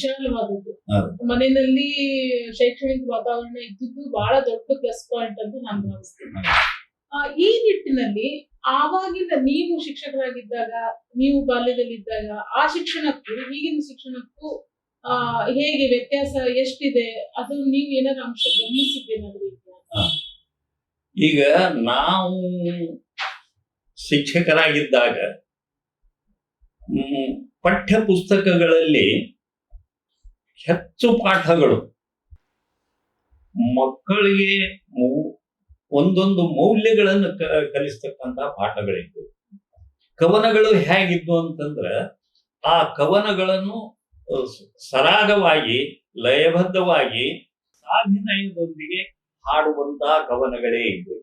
ವಿಶಾಲವಾದದ್ದು. ಮನೆಯಲ್ಲಿ ಶೈಕ್ಷಣಿಕ ವಾತಾವರಣ ಇದ್ದಿದ್ದು ಬಹಳ ದೊಡ್ಡ ಪ್ಲಸ್ ಪಾಯಿಂಟ್ ಅಂತ ನಾನು ಭಾವಿಸ್ತೇನೆ. ಆ, ಈ ನಿಟ್ಟಿನಲ್ಲಿ ಆವಾಗಿಂದ ನೀವು ಶಿಕ್ಷಕರಾಗಿದ್ದಾಗ ನೀವು ಬಾಲ್ಯದಲ್ಲಿದ್ದಾಗ ಆ ಶಿಕ್ಷಣಕ್ಕೂ ಈಗಿನ ಶಿಕ್ಷಣಕ್ಕೂ ಆ ಹೇಗೆ ವ್ಯತ್ಯಾಸ ಎಷ್ಟಿದೆ? ಅದು ನೀವು ಏನಾದ್ರು ಅಂಶ ಗಮನಿಸಿದ್ದೇನಾದ್ರೂ? ಈಗ ನಾವು ಶಿಕ್ಷಕರಾಗಿದ್ದಾಗ ಪಠ್ಯ ಪುಸ್ತಕಗಳಲ್ಲಿ ಹೆಚ್ಚು ಪಾಠಗಳು. ಮಕ್ಕಳಿಗೆ ಒಂದೊಂದು ಮೌಲ್ಯಗಳನ್ನು ಕ, ಕಲಿಸ್ತಕ್ಕಂಥ ಪಾಠಗಳಿದ್ವು. ಕವನಗಳು ಹೇಗಿದ್ವು ಅಂತಂದ್ರ, ಆ ಕವನಗಳನ್ನು ಸರಾಗವಾಗಿ, ಲಯಬದ್ಧವಾಗಿ, ಸಾಧಿನಯದೊಂದಿಗೆ ಹಾಡುವಂತಹ ಕವನಗಳೇ ಇದ್ದವು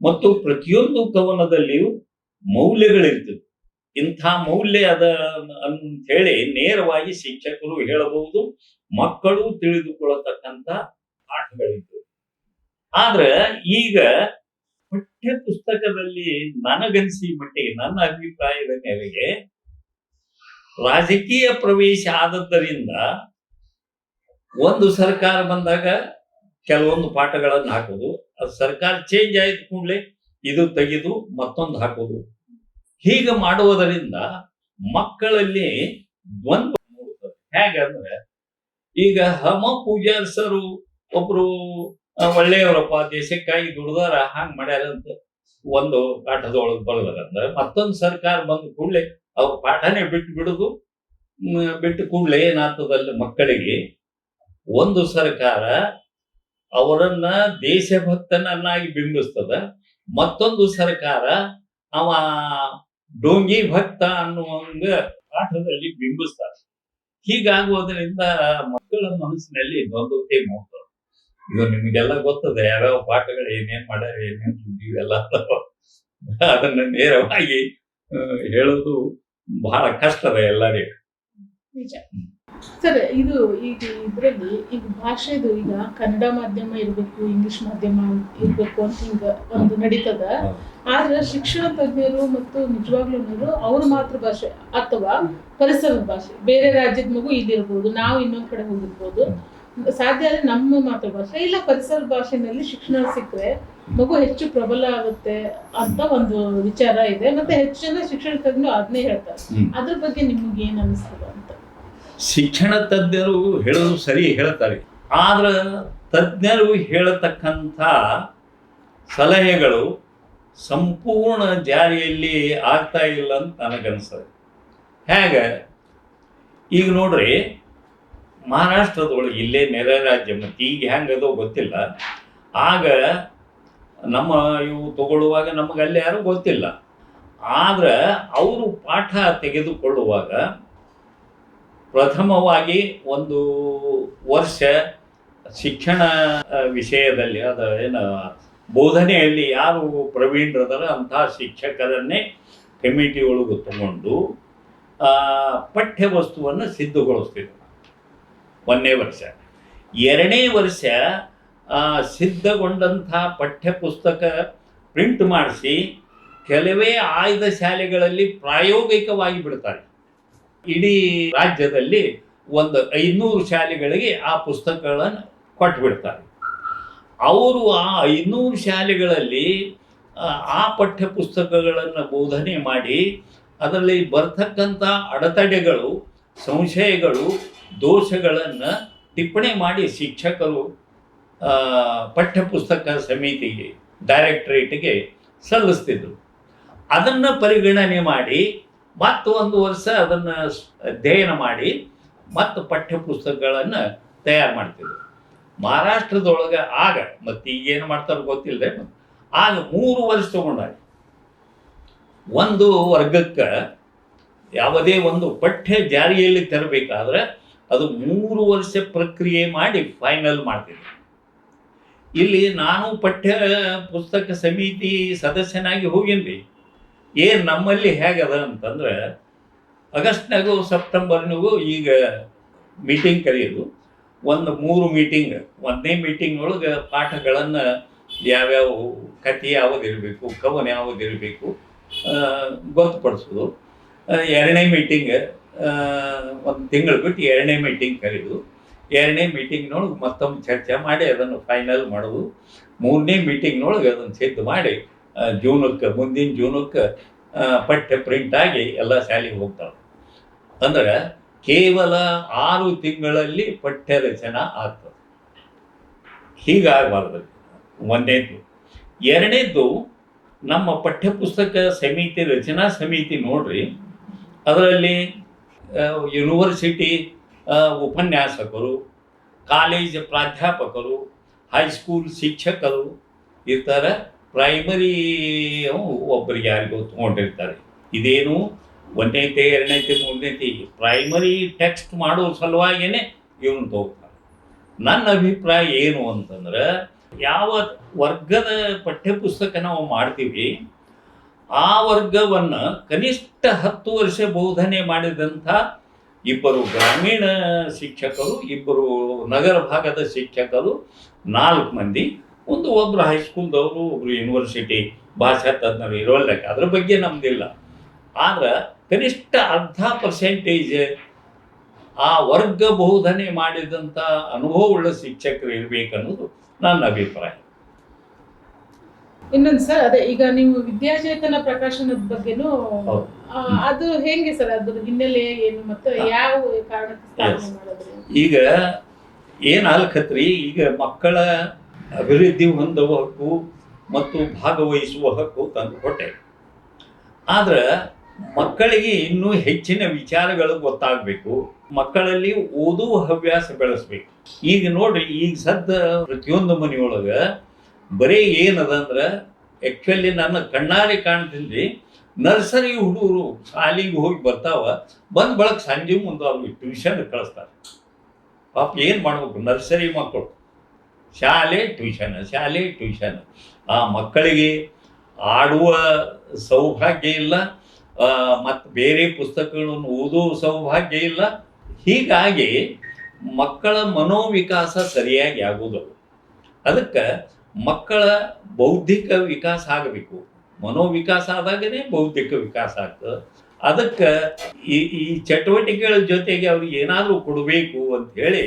ಮತ್ತು ಪ್ರತಿಯೊಂದು ಕವನದಲ್ಲಿಯೂ ಮೌಲ್ಯಗಳಿರ್ತದೆ ಇಂಥ ಮೌಲ್ಯ ಅದ ಅಂತ ಹೇಳಿ ನೇರವಾಗಿ ಶಿಕ್ಷಕರು ಹೇಳಬಹುದು, ಮಕ್ಕಳು ತಿಳಿದುಕೊಳ್ಳತಕ್ಕಂಥ ಪಾಠಗಳಿದ್ದವು ಆದ್ರೆ ಈಗ ಪಠ್ಯ ಪುಸ್ತಕದಲ್ಲಿ ನನಗನಿಸಿ ಮಟ್ಟಿಗೆ, ನನ್ನ ಅಭಿಪ್ರಾಯದ ಮೇರೆಗೆ ರಾಜಕೀಯ ಪ್ರವೇಶ ಆದದ್ದರಿಂದ ಒಂದು ಸರ್ಕಾರ ಬಂದಾಗ ಕೆಲವೊಂದು ಪಾಠಗಳನ್ನು ಹಾಕೋದು, ಅದು ಸರ್ಕಾರ ಚೇಂಜ್ ಆಯ್ತು ಕೂಡಲೇ ಇದು ತೆಗೆದು ಮತ್ತೊಂದು ಹಾಕೋದು. ಹೀಗೆ ಮಾಡುವುದರಿಂದ ಮಕ್ಕಳಲ್ಲಿ ದ್ವಂದ್ವ ಮೂಡುತ್ತದೆ. ಹೇಗಂದ್ರೆ, ಈಗ ಹಮ ಪೂಜಾರ್ಸರು ಒಬ್ರು ಒಳ್ಳೆಯವರಪ್ಪ, ದೇಶಕ್ಕಾಗಿ ದುಡ್ದಾರ ಹಂಗ್ ಮಾಡ್ಯಾರ ಅಂತ ಒಂದು ಪಾಠದೊಳಗೆ ಬರ್ಲಾರಂದ್ರೆ ಮತ್ತೊಂದು ಸರ್ಕಾರ ಬಂದ ಕೂಡಲೇ ಅವ್ರ ಪಾಠನೇ ಬಿಟ್ಟು ಬಿಡುದು ಬಿಟ್ಟು ಕೂಡಲೇ ಏನಾಗ್ತದಲ್ಲಿ ಮಕ್ಕಳಿಗೆ, ಒಂದು ಸರ್ಕಾರ ಅವರನ್ನ ದೇಶಭಕ್ತನನ್ನಾಗಿ ಬಿಂಬಿಸ್ತದ, ಮತ್ತೊಂದು ಸರ್ಕಾರ ಅವ ಡೋಂಗಿ ಭಕ್ತ ಅನ್ನುವಂಗ ಪಾಠದಲ್ಲಿ ಬಿಂಬಿಸ್ತಾರೆ. ಹೀಗಾಗುವುದರಿಂದ ಮಕ್ಕಳ ಮನಸ್ಸಿನಲ್ಲಿ ದ್ವಂದ್ವತೆ ಮೂಡ್ತದೆ ಇದು ನಿಮಗೆಲ್ಲ ಗೊತ್ತದೆ, ಯಾವ್ಯಾವ ಪಾಠಗಳು ಏನೇನ್ ಮಾಡ್ಯಾರ, ಏನೇನ್ ಇವೆಲ್ಲ ಅದನ್ನ ನೇರವಾಗಿ ಹೇಳೋದು ಬಹಳ ಕಷ್ಟದ ಎಲ್ಲರಿಗೂ. ಸರ್ ಇದು ಈಗ ಇದ್ರಲ್ಲಿ ಈಗ ಭಾಷೆದು ಈಗ ಕನ್ನಡ ಮಾಧ್ಯಮ ಇರಬೇಕು ಇಂಗ್ಲಿಷ್ ಮಾಧ್ಯಮ ಇರಬೇಕು ಅಂತ ಹಿಂಗ ಒಂದು ನಡೀತದ. ಆದ್ರೆ ಶಿಕ್ಷಣ ತಜ್ಞರು ಮತ್ತು ನಿಜವಾಗ್ಲೂ ಅವ್ರ ಮಾತೃಭಾಷೆ ಅಥವಾ ಪರಿಸರದ ಭಾಷೆ. ಬೇರೆ ರಾಜ್ಯದ ಮಗು ಇಲ್ಲಿರ್ಬೋದು ನಾವು ಇನ್ನೊಂದ್ ಕಡೆ ಹೋಗಿರ್ಬೋದು. ಸಾಧ್ಯ ಆದ್ರೆ ನಮ್ಮ ಮಾತೃಭಾಷೆ ಇಲ್ಲ ಪರಿಸರ ಭಾಷೆನಲ್ಲಿ ಶಿಕ್ಷಣ ಸಿಕ್ಕರೆ ಮಗು ಹೆಚ್ಚು ಪ್ರಬಲ ಆಗುತ್ತೆ ಅಂತ ಒಂದು ವಿಚಾರ ಇದೆ. ಮತ್ತೆ ಹೆಚ್ಚು ಜನ ಶಿಕ್ಷಣ ತಜ್ಞರು ಅದನ್ನೇ ಹೇಳ್ತಾರೆ. ಅದ್ರ ಬಗ್ಗೆ ನಿಮ್ಗೆ ಏನ್ ಅನಿಸ್ತದ ಶಿಕ್ಷಣ ತಜ್ಞರು ಹೇಳೋದು ಸರಿ ಹೇಳ್ತಾರೆ. ಆದ್ರೆ ತಜ್ಞರು ಹೇಳತಕ್ಕಂಥ ಸಲಹೆಗಳು ಸಂಪೂರ್ಣ ಜಾರಿಯಲ್ಲಿ ಆಗ್ತಾ ಇಲ್ಲ ಅಂತ ನನಗನ್ಸದೆ ಹೇಗೆ? ಈಗ ನೋಡ್ರಿ, ಮಹಾರಾಷ್ಟ್ರದೊಳಗೆ ಇಲ್ಲೇ ನೆರೆ ರಾಜ್ಯ, ಮತ್ತು ಈಗ ಹೆಂಗದೋ ಗೊತ್ತಿಲ್ಲ. ಆಗ ನಮ್ಮ ಇವು ತಗೊಳ್ಳುವಾಗ ನಮಗೆ ಅಲ್ಲಿ ಯಾರೂ ಗೊತ್ತಿಲ್ಲ. ಆದ್ರೆ ಅವರು ಪಾಠ ತೆಗೆದುಕೊಳ್ಳುವಾಗ ಪ್ರಥಮವಾಗಿ ಒಂದು ವರ್ಷ ಶಿಕ್ಷಣ ವಿಷಯದಲ್ಲಿ, ಅದ ಏನು, ಬೋಧನೆಯಲ್ಲಿ ಯಾರು ಪ್ರವೀಣರದಾರ ಅಂತಹ ಶಿಕ್ಷಕರನ್ನೇ ಕಮಿಟಿ ಒಳಗೆ ತಗೊಂಡು ಪಠ್ಯ ವಸ್ತುವನ್ನು ಸಿದ್ಧಗೊಳಿಸ್ತಿದ್ರು. ಒಂದನೇ ವರ್ಷ. ಎರಡನೇ ವರ್ಷ ಸಿದ್ಧಗೊಂಡಂಥ ಪಠ್ಯ ಪುಸ್ತಕ ಪ್ರಿಂಟ್ ಮಾಡಿಸಿ, ಕೆಲವೇ ಆಯ್ದ ಶಾಲೆಗಳಲ್ಲಿ ಪ್ರಾಯೋಗಿಕವಾಗಿ ಬಿಡ್ತಾರೆ. ಇಡೀ ರಾಜ್ಯದಲ್ಲಿ ಒಂದು ಐನೂರು ಶಾಲೆಗಳಿಗೆ ಆ ಪುಸ್ತಕಗಳನ್ನು ಕೊಟ್ಟು ಬಿಡ್ತಾರೆ ಅವರು ಆ ಐನೂರು ಶಾಲೆಗಳಲ್ಲಿ ಆ, ಪಠ್ಯ ಪುಸ್ತಕಗಳನ್ನು ಬೋಧನೆ ಮಾಡಿ ಅದರಲ್ಲಿ ಬರ್ತಕ್ಕಂಥ ಅಡೆತಡೆಗಳು ಸಂಶಯಗಳು ದೋಷಗಳನ್ನು ಟಿಪ್ಪಣಿ ಮಾಡಿ ಶಿಕ್ಷಕರು ಪಠ್ಯಪುಸ್ತಕ ಪಠ್ಯ ಪುಸ್ತಕ ಸಮಿತಿಗೆ ಡೈರೆಕ್ಟ್ರೇಟ್ಗೆ ಸಲ್ಲಿಸ್ತಿದ್ರು. ಅದನ್ನು ಪರಿಗಣನೆ ಮಾಡಿ ಮತ್ತು ಒಂದು ವರ್ಷ ಅದನ್ನು ಅಧ್ಯಯನ ಮಾಡಿ ಮತ್ತು ಪಠ್ಯ ಪುಸ್ತಕಗಳನ್ನು ತಯಾರು ಮಾಡ್ತಿದ್ರು. ಮಹಾರಾಷ್ಟ್ರದೊಳಗೆ ಆಗ, ಮತ್ತು ಈಗೇನು ಮಾಡ್ತಾರೋ ಗೊತ್ತಿಲ್ಲದೆ ಆಗ ಮೂರು ವರ್ಷ ತಗೊಂಡಾಗ ಒಂದು ವರ್ಗಕ್ಕೆ ಯಾವುದೇ ಒಂದು ಪಠ್ಯ ಜಾರಿಯಲ್ಲಿ ತರಬೇಕಾದ್ರೆ ಅದು ಮೂರು ವರ್ಷ ಪ್ರಕ್ರಿಯೆ ಮಾಡಿ ಫೈನಲ್ ಮಾಡ್ತಿದ್ರು. ಇಲ್ಲಿ ನಾನು ಪಠ್ಯ ಪುಸ್ತಕ ಸಮಿತಿ ಸದಸ್ಯನಾಗಿ ಹೋಗಿನ್ರಿ. ಏನು ನಮ್ಮಲ್ಲಿ ಹೇಗದ ಅಂತಂದ್ರೆ ಆಗಸ್ಟ್ನಾಗೂ ಸೆಪ್ಟೆಂಬರ್ನಿಗೂ ಈಗ ಮೀಟಿಂಗ್ ಕರೆಯೋದು. ಒಂದು ಮೂರು ಮೀಟಿಂಗ್ ಒಂದನೇ ಮೀಟಿಂಗ್ ಒಳಗೆ ಪಾಠಗಳನ್ನು ಯಾವ್ಯಾವ ಕಥೆ ಯಾವುದಿರಬೇಕು, ಕವನ ಯಾವುದಿರಬೇಕು ಗೊತ್ತುಪಡಿಸೋದು. ಎರಡನೇ ಮೀಟಿಂಗ್ ಒಂದು ತಿಂಗಳು ಬಿಟ್ಟು ಎರಡನೇ ಮೀಟಿಂಗ್ ಕರೆದು. ಎರಡನೇ ಮೀಟಿಂಗ್ನೊಳಗೆ ಮತ್ತೊಮ್ಮೆ ಚರ್ಚೆ ಮಾಡಿ ಅದನ್ನು ಫೈನಲ್ ಮಾಡೋದು. ಮೂರನೇ ಮೀಟಿಂಗ್ನೊಳಗೆ ಅದನ್ನು ಸಿದ್ಧ ಮಾಡಿ ಜೂನಕ್ಕೆ ಮುಂದಿನ ಜೂನಕ್ಕೆ ಪಠ್ಯ ಪ್ರಿಂಟ್ ಆಗಿ ಎಲ್ಲ ಶಾಲೆಗೆ ಹೋಗ್ತಾವೆ ಅಂದ್ರೆ ಕೇವಲ ಆರು ತಿಂಗಳಲ್ಲಿ ಪಠ್ಯ ರಚನಾ ಆಗ್ತದೆ. ಹೀಗಾಗಬಾರ್ದು. ಒಂದೇದ್ದು. ಎರಡನೇದ್ದು, ನಮ್ಮ ಪಠ್ಯಪುಸ್ತಕ ಸಮಿತಿ, ರಚನಾ ಸಮಿತಿ ನೋಡ್ರಿ, ಅದರಲ್ಲಿ ಯೂನಿವರ್ಸಿಟಿ ಉಪನ್ಯಾಸಕರು ಕಾಲೇಜ್ ಪ್ರಾಧ್ಯಾಪಕರು ಹೈಸ್ಕೂಲ್ ಶಿಕ್ಷಕರು ಇರ್ತಾರೆ. ಪ್ರೈಮರಿ ಒಬ್ಬರಿಗೆ ಯಾರಿಗೋ ತೊಗೊಂಡಿರ್ತಾರೆ. ಇದೇನು ಒಂದೈತೆ ಎರಡನೇತೆ ಮೂರನೇತೆ ಪ್ರೈಮರಿ ಟೆಕ್ಸ್ಟ್ ಮಾಡೋ ಸಲುವಾಗಿಯೇ ಇವನು ತಗೋತಾರೆ ನನ್ನ ಅಭಿಪ್ರಾಯ ಏನು ಅಂತಂದ್ರೆ, ಯಾವ ವರ್ಗದ ಪಠ್ಯಪುಸ್ತಕ ನಾವು ಮಾಡ್ತೀವಿ, ಆ ವರ್ಗವನ್ನು ಕನಿಷ್ಠ ಹತ್ತು ವರ್ಷ ಬೋಧನೆ ಮಾಡಿದಂಥ ಇಬ್ಬರು ಗ್ರಾಮೀಣ ಶಿಕ್ಷಕರು, ಇಬ್ಬರು ನಗರ ಭಾಗದ ಶಿಕ್ಷಕರು ನಾಲ್ಕು ಮಂದಿ ಒಂದು ಒಬ್ಬರು ಹೈಸ್ಕೂಲ್ದವರು ಒಬ್ರು ಯೂನಿವರ್ಸಿಟಿ ಭಾಷಾ ತಜ್ಞರು ಇರೋಲ್ಲಕ್ಕೆ ಅದ್ರ ಬಗ್ಗೆ ನಮ್ದಿಲ್ಲ. ಆದ್ರೆ ಕನಿಷ್ಠ ಅರ್ಧ ಪರ್ಸೆಂಟೇಜ್ ಆ ವರ್ಗ ಬೋಧನೆ ಮಾಡಿದಂಥ ಅನುಭವವುಳ್ಳ ಶಿಕ್ಷಕರು ಇರಬೇಕನ್ನೋದು ನನ್ನ ಅಭಿಪ್ರಾಯ. ಇನ್ನೊಂದು ಸರ್ ಅದೇ ಈಗ ನೀವು ವಿದ್ಯಾಚೇತನ ಪ್ರಕಾಶನದ ಬಗ್ಗೆನೂ ಅದು ಹೆಂಗೆ ಸರ್ ಅದ್ರ ಹಿನ್ನೆಲೆ ಏನು ಮತ್ತು ಯಾವ ಕಾರಣಕ್ಕೆ. ಈಗ ಏನ್ ಆಲ್ಕತ್ರಿ ಈಗ ಮಕ್ಕಳ ಅಭಿವೃದ್ಧಿ ಹೊಂದುವ ಹಕ್ಕು ಮತ್ತು ಭಾಗವಹಿಸುವ ಹಕ್ಕು ತಂದು ಕೊಟ್ಟೆ. ಆದ್ರೆ ಮಕ್ಕಳಿಗೆ ಇನ್ನೂ ಹೆಚ್ಚಿನ ವಿಚಾರಗಳು ಗೊತ್ತಾಗಬೇಕು. ಮಕ್ಕಳಲ್ಲಿ ಓದುವ ಹವ್ಯಾಸ ಬೆಳೆಸ್ಬೇಕು. ಈಗ ನೋಡ್ರಿ, ಈಗ ಸದ್ದ ಪ್ರತಿಯೊಂದು ಮನೆಯೊಳಗೆ ಬರೀ ಏನದ ಅಂದ್ರೆ ಆ್ಯಕ್ಚುಲಿ ನನ್ನ ಕಣ್ಣಾರೆ ಕಾಣ್ತಿಲ್ರಿ, ನರ್ಸರಿ ಹುಡುಗರು ಶಾಲೆಗೆ ಹೋಗಿ ಬರ್ತಾವ, ಬಂದ್ ಬಳಕ ಸಂಜೆ ಮುಂದೆ ಅವ್ರಿಗೆ ಟ್ಯೂಷನ್ ಕಳಿಸ್ತಾರೆ. ಪಾಪ ಏನು ಮಾಡ್ಬೇಕು, ನರ್ಸರಿ ಮಕ್ಕಳು ಶಾಲೆ ಟ್ಯೂಷನ್ ಶಾಲೆ ಟ್ಯೂಷನ್ ಆ ಮಕ್ಕಳಿಗೆ ಆಡುವ ಸೌಭಾಗ್ಯ ಇಲ್ಲ ಮತ್ತು ಬೇರೆ ಪುಸ್ತಕಗಳನ್ನು ಓದುವ ಸೌಭಾಗ್ಯ ಇಲ್ಲ. ಹೀಗಾಗಿ ಮಕ್ಕಳ ಮನೋವಿಕಾಸ ಸರಿಯಾಗಿ ಆಗುವುದಿಲ್ಲ. ಅದಕ್ಕೆ ಮಕ್ಕಳ ಬೌದ್ಧಿಕ ವಿಕಾಸ ಆಗಬೇಕು. ಮನೋವಿಕಾಸ ಆದಾಗನೇ ಬೌದ್ಧಿಕ ವಿಕಾಸ ಆಗ್ತದೆ. ಅದಕ್ಕೆ ಈ ಈ ಚಟುವಟಿಕೆಗಳ ಜೊತೆಗೆ ಅವ್ರಿಗೆ ಏನಾದರೂ ಕೊಡಬೇಕು ಅಂತ ಹೇಳಿ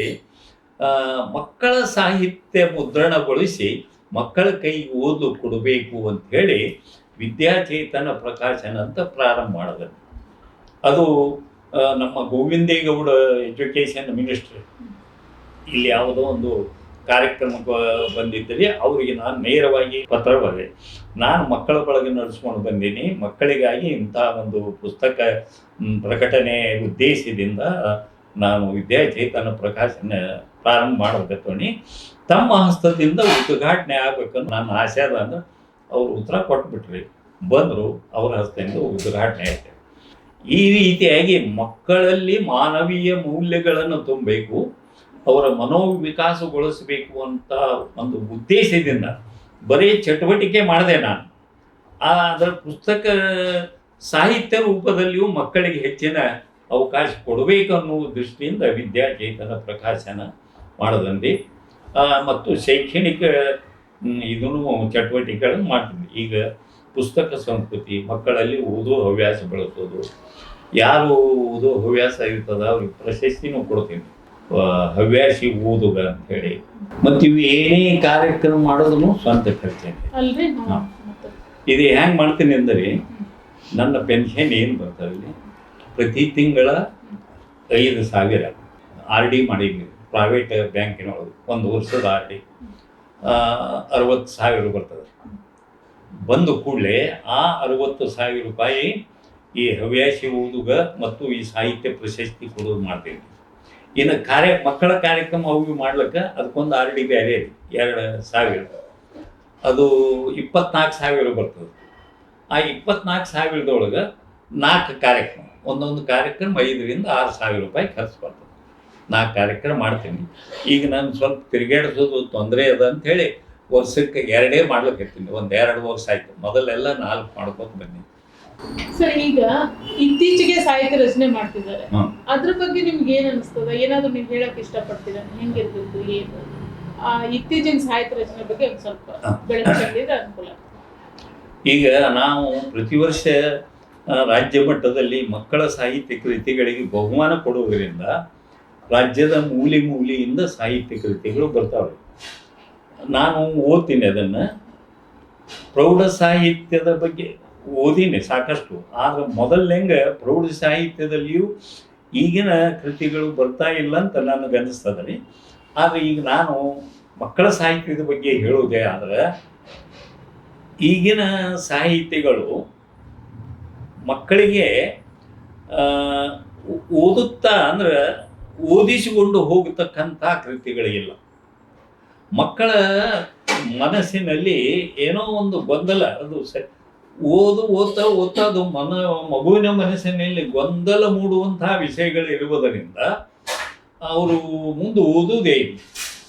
ಮಕ್ಕಳ ಸಾಹಿತ್ಯ ಮುದ್ರಣಗೊಳಿಸಿ ಮಕ್ಕಳ ಕೈಗೆ ಓದು ಕೊಡಬೇಕು ಅಂತ ಹೇಳಿ ವಿದ್ಯಾಚೇತನ ಪ್ರಕಾಶನ ಅಂತ ಪ್ರಾರಂಭ ಮಾಡಿದ್ರು ಅದು ನಮ್ಮ ಗೋವಿಂದೇಗೌಡ ಎಜುಕೇಷನ್ ಮಿನಿಸ್ಟ್ರಿ. ಇಲ್ಲಿ ಯಾವುದೋ ಒಂದು ಕಾರ್ಯಕ್ರಮಕ್ಕೆ ಬಂದಿದ್ದರೆ ಅವರಿಗೆ ನಾನು ನೇರವಾಗಿ ಪತ್ರ ಬರೆ ನಾನು ಮಕ್ಕಳ ಬಳಗ ನಡೆಸ್ಕೊಂಡು ಬಂದೀನಿ. ಮಕ್ಕಳಿಗಾಗಿ ಇಂಥ ಒಂದು ಪುಸ್ತಕ ಪ್ರಕಟಣೆ ಉದ್ದೇಶದಿಂದ ನಾನು ವಿದ್ಯಾಚೇತನ ಪ್ರಕಾಶನ ಪ್ರಾರಂಭ ಮಾಡಬೇಕತ್ತೋಣಿ ತಮ್ಮ ಹಸ್ತದಿಂದ ಉದ್ಘಾಟನೆ ಆಗ್ಬೇಕಂತ ನನ್ನ ಆಸೆ ಅದ ಅಂದ್ರೆ ಅವರು ಉತ್ತರ ಕೊಟ್ಬಿಟ್ರಿ. ಬಂದರು ಅವರ ಹಸ್ತದಿಂದ ಉದ್ಘಾಟನೆ ಆಯ್ತು. ಈ ರೀತಿಯಾಗಿ ಮಕ್ಕಳಲ್ಲಿ ಮಾನವೀಯ ಮೌಲ್ಯಗಳನ್ನು ತುಂಬಬೇಕು, ಅವರ ಮನೋವಿಕಾಸಗೊಳಿಸಬೇಕು ಅಂತ ಒಂದು ಉದ್ದೇಶದಿಂದ ಬರೀ ಚಟುವಟಿಕೆ ಮಾಡಿದೆ ನಾನು. ಅದರ ಪುಸ್ತಕ ಸಾಹಿತ್ಯ ರೂಪದಲ್ಲಿಯೂ ಮಕ್ಕಳಿಗೆ ಹೆಚ್ಚಿನ ಅವಕಾಶ ಕೊಡಬೇಕು ಅನ್ನುವ ದೃಷ್ಟಿಯಿಂದ ವಿದ್ಯಾಚೇತನ ಪ್ರಕಾಶನ ಮಾಡದಂತೆ. ಮತ್ತು ಶೈಕ್ಷಣಿಕ ಇದನ್ನು ಚಟುವಟಿಕೆಗಳನ್ನು ಮಾಡ್ತೀನಿ ಈಗ ಪುಸ್ತಕ ಸಂಸ್ಕೃತಿ ಮಕ್ಕಳಲ್ಲಿ ಓದೋ ಹವ್ಯಾಸ ಬೆಳೆಸೋದು. ಯಾರು ಓದೋ ಹವ್ಯಾಸ ಇರ್ತದ ಅವ್ರಿಗೆ ಪ್ರಶಸ್ತಿನೂ ಕೊಡ್ತೀನಿ ಹವ್ಯಾಸಿ ಓದುಗ ಅಂತ ಹೇಳಿ. ಮತ್ತು ಇವು ಏನೇ ಕಾರ್ಯಕ್ರಮ ಮಾಡೋದನ್ನು ಸ್ವಂತ ಖರ್ಚೇನೆ. ಇದು ಹ್ಯಾಂಗೆ ಮಾಡ್ತೀನಿ ಅಂದರೆ ನನ್ನ ಪೆನ್ಷನ್ ಏನು ಬರ್ತದೆ ಪ್ರತಿ ತಿಂಗಳ ಐದು ಸಾವಿರ. ಆರ್ ಡಿ ಮಾಡೀನಿ ಪ್ರೈವೇಟ್ ಬ್ಯಾಂಕಿನೊಳಗೆ ಒಂದು ವರ್ಷದ ಆರ್ ಡಿ ಅರವತ್ತು ಸಾವಿರ ಬರ್ತದೆ. ಬಂದ ಕೂಡಲೇ ಆ ಅರವತ್ತು ಸಾವಿರ ರೂಪಾಯಿ ಈ ಹವ್ಯಾಸಿ ಓದುಗ ಮತ್ತು ಈ ಸಾಹಿತ್ಯ ಪ್ರಶಸ್ತಿ ಕೊಡೋದು ಮಾಡ್ತೀನಿ. ಇನ್ನು ಕಾರ್ಯ, ಮಕ್ಕಳ ಕಾರ್ಯಕ್ರಮ ಅವು ಮಾಡ್ಲಿಕ್ಕೆ ಅದಕ್ಕೊಂದು ಆರ್ ಡಿ ಬೇರೆ ಎರಡು ಸಾವಿರ. ಅದು ಇಪ್ಪತ್ನಾಲ್ಕು ಸಾವಿರ ಬರ್ತದೆ. ಆ ಇಪ್ಪತ್ನಾಲ್ಕು ಸಾವಿರದೊಳಗೆ ನಾಲ್ಕು ಕಾರ್ಯಕ್ರಮ, ಒಂದೊಂದು ಕಾರ್ಯಕ್ರಮ ಐದರಿಂದ ಆರು ಸಾವಿರ ರೂಪಾಯಿ ಖರ್ಚು ಬರ್ತದೆ. ನಾಲ್ಕು ಕಾರ್ಯಕ್ರಮ ಮಾಡ್ತೀನಿ. ಈಗ ನಾನು ಸ್ವಲ್ಪ ತಿರುಗಾಡಿಸೋದು ತೊಂದರೆ ಅದ ಹೇಳಿ ವರ್ಷಕ್ಕೆ ಎರಡೇ ಮಾಡ್ಲಿಕ್ಕೆ ಇರ್ತೀನಿ. ಒಂದು ಎರಡು ವರ್ಷ ಆಯ್ತು. ಮೊದಲೆಲ್ಲ ನಾಲ್ಕು ಮಾಡ್ಕೊತ ಬನ್ನಿ ಸರ್ ಈಗ ಇತ್ತೀಚೆಗೆ ಸಾಹಿತ್ಯ ರಚನೆ ಮಾಡ್ತಿದ್ದಾರೆ. ಅದ್ರ ಬಗ್ಗೆ ನಿಮ್ಗೆ ಏನ್ ಅನಿಸ್ತದ? ಏನಾದ್ರು ನೀವು ಹೇಳಕ್ ಇಷ್ಟಪಡ್ತೀರಾ? ಹೆಂಗಿರ್ಬೇಕು ಏನು? ಆ ಇತ್ತೀಚಿನ ಸಾಹಿತ್ಯ ರಚನೆ ಬಗ್ಗೆ ಸ್ವಲ್ಪ. ಬೆಳಕು ಅನುಕೂಲ ಈಗ ನಾವು ಪ್ರತಿ ವರ್ಷ ರಾಜ್ಯ ಮಟ್ಟದಲ್ಲಿ ಮಕ್ಕಳ ಸಾಹಿತ್ಯ ಕೃತಿಗಳಿಗೆ ಬಹುಮಾನ ಕೊಡುವುದರಿಂದ ರಾಜ್ಯದ ಮೂಲೆ ಮೂಲೆಯಿಂದ ಸಾಹಿತ್ಯ ಕೃತಿಗಳು ಬರ್ತಾವೆ. ನಾನು ಓದ್ತೀನಿ ಅದನ್ನು. ಪ್ರೌಢ ಸಾಹಿತ್ಯದ ಬಗ್ಗೆ ಓದಿನಿ ಸಾಕಷ್ಟು. ಆದ್ರೆ ಮೊದಲನೆಂಗೆ ಪ್ರೌಢ ಸಾಹಿತ್ಯದಲ್ಲಿಯೂ ಈಗಿನ ಕೃತಿಗಳು ಬರ್ತಾ ಇಲ್ಲ ಅಂತ ನನಗನ್ನಿಸ್ತದೆ ರೀ ಆದರೆ ಈಗ ನಾನು ಮಕ್ಕಳ ಸಾಹಿತ್ಯದ ಬಗ್ಗೆ ಹೇಳುವುದೇ ಆದರೆ, ಈಗಿನ ಸಾಹಿತ್ಯಗಳು ಮಕ್ಕಳಿಗೆ ಓದುತ್ತಾ ಅಂದ್ರೆ ಓದಿಸಿಕೊಂಡು ಹೋಗತಕ್ಕಂಥ ಕೃತಿಗಳಿಲ್ಲ ಮಕ್ಕಳ ಮನಸ್ಸಿನಲ್ಲಿ ಏನೋ ಒಂದು ಗೊಂದಲ, ಅದು ಸ ಓದು, ಓದ್ತಾ ಓದ್ತಾ, ಅದು ಮನ, ಮಗುವಿನ ಮನಸ್ಸಿನಲ್ಲಿ ಗೊಂದಲ ಮೂಡುವಂತಹ ವಿಷಯಗಳು ಇರುವುದರಿಂದ ಅವರು ಮುಂದೆ ಓದುವುದೇ ಇಲ್ಲ.